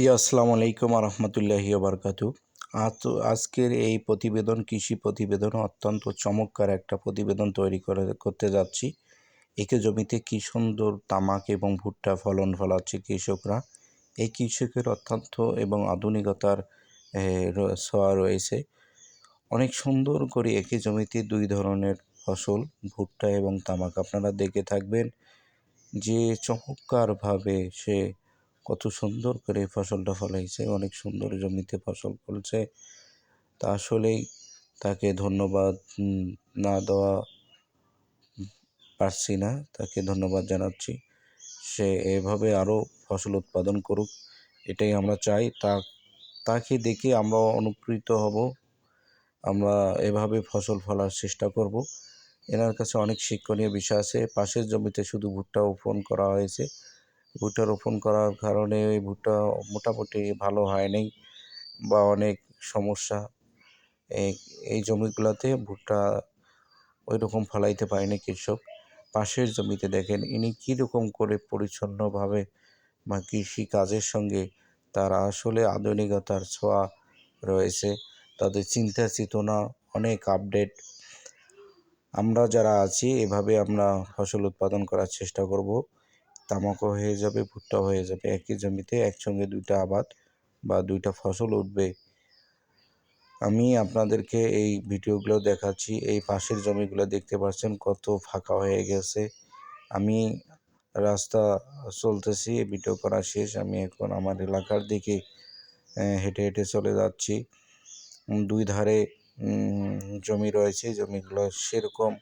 প্রিয়, আসসালামু আলাইকুম রহমতুল্লাহি বারকাতু। আজ আজকের এই প্রতিবেদন, কৃষি প্রতিবেদন অত্যন্ত চমৎকার একটা প্রতিবেদন তৈরি করে করতে যাচ্ছি। একে জমিতে কী সুন্দর তামাক এবং ভুট্টা ফলন ফলাচ্ছে কৃষকরা। এই কৃষকের অত্যন্ত এবং আধুনিকতার ছোঁয়া রয়েছে। অনেক সুন্দর করে একই জমিতে দুই ধরনের ফসল, ভুট্টা এবং তামাক, আপনারা দেখে থাকবেন যে চমৎকারভাবে সে কত সুন্দর করে ফসলটা ফলাইছে, অনেক সুন্দর জমিতে ফসল ফলছে। তা আসলেই তাকে ধন্যবাদ না দেওয়া পারছি না, তাকে ধন্যবাদ জানাচ্ছি। সে এভাবে আরও ফসল উৎপাদন করুক, এটাই আমরা চাই। তা, তাকে দেখে আমরা অনুপ্রেরিত হব, আমরা এভাবে ফসল ফলার চেষ্টা করব। এনার কাছে অনেক শিক্ষণীয় বিষয় আছে। পাশের জমিতে শুধু ভুট্টা রোপণ করা হয়েছে। ভুট্টা রোপণ করার কারণে ওই ভুট্টা মোটামুটি ভালো হয়নি বা অনেক সমস্যা। এই এই জমিগুলোতে ভুট্টা ওই রকম ফলাইতে পারেনি কৃষক। পাশের জমিতে দেখেন, ইনি কীরকম করে পরিচ্ছন্নভাবে বা কৃষি কাজের সঙ্গে তার আসলে আধুনিকতার ছোঁয়া রয়েছে, তাদের চিন্তা চেতনা অনেক আপডেট আমরা যারা আছি, এভাবে আমরা ফসল উৎপাদন করার চেষ্টা করব। তামাকও হয়ে যাবে ভুট্টা হয়ে যাবে। একই জমিতে একসঙ্গে দুইটা আবাদ বা দুইটা ফসল উঠবে। আমি আপনাদেরকে এই ভিডিওগুলো দেখাচ্ছি। এই পাশের জমিগুলো দেখতে পাচ্ছেন কত ফাঁকা হয়ে গেছে। আমি রাস্তা চলতেছি ভিডিও করা শেষ। আমি এখন আমার এলাকার দিকে হেঁটে হেঁটে চলে যাচ্ছি। দুই ধারে জমি রয়েছে। জমিগুলো সেরকম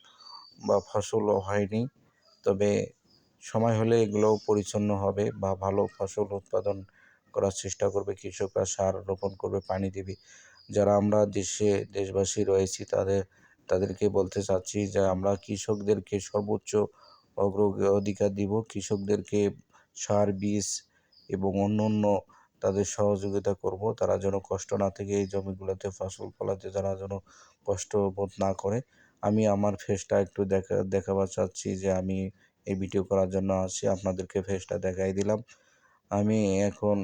বা ফসলও হয়নি। তবে সময় হলে এগুলোও পরিচ্ছন্ন হবে বা ভালো ফসল উৎপাদন করার চেষ্টা করবে, কৃষকরা সার রোপণ করবে, পানি দিবে। যারা আমরা দেশে, দেশবাসী রয়েছি, তাদের, তাদেরকে বলতে চাচ্ছি যে আমরা কৃষকদেরকে সর্বোচ্চ অগ্র অধিকার দিব। কৃষকদেরকে সার, বীজ এবং অন্য অন্য তাদের সহযোগিতা করব। তারা যেন কষ্ট না থেকে এই জমিগুলোতে ফসল ফলাতে, তারা যেন কষ্ট বোধ না করে। আমি আমার ফেসটা একটু দেখা, দেখাবার চাচ্ছি যে আমি এই ভিডিও করার জন্য আসি। আপনাদেরকে ফেসটা দেখাই দিলাম। আমি এখন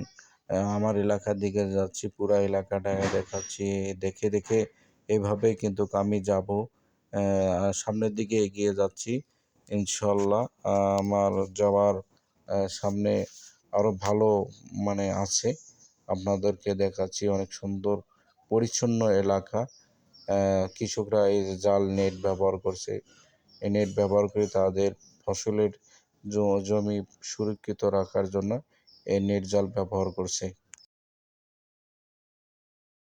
আমার এলাকার দিকে যাচ্ছি, পুরা এলাকাটা দেখাচ্ছি। দেখে দেখে এভাবে কিন্তু আমি যাব। সামনের দিকে এগিয়ে যাচ্ছি, ইনশাল্লাহ। আমার যাওয়ার সামনে আরও ভালো মানে আছে। আপনাদেরকে দেখাচ্ছি, অনেক সুন্দর, পরিচ্ছন্ন এলাকা। কৃষকরা এই জাল নেট ব্যবহার করছে। এই নেট ব্যবহার করে তাদের ফসলের জমি সুরক্ষিত রাখার জন্য এই নেট জাল ব্যবহার করছে।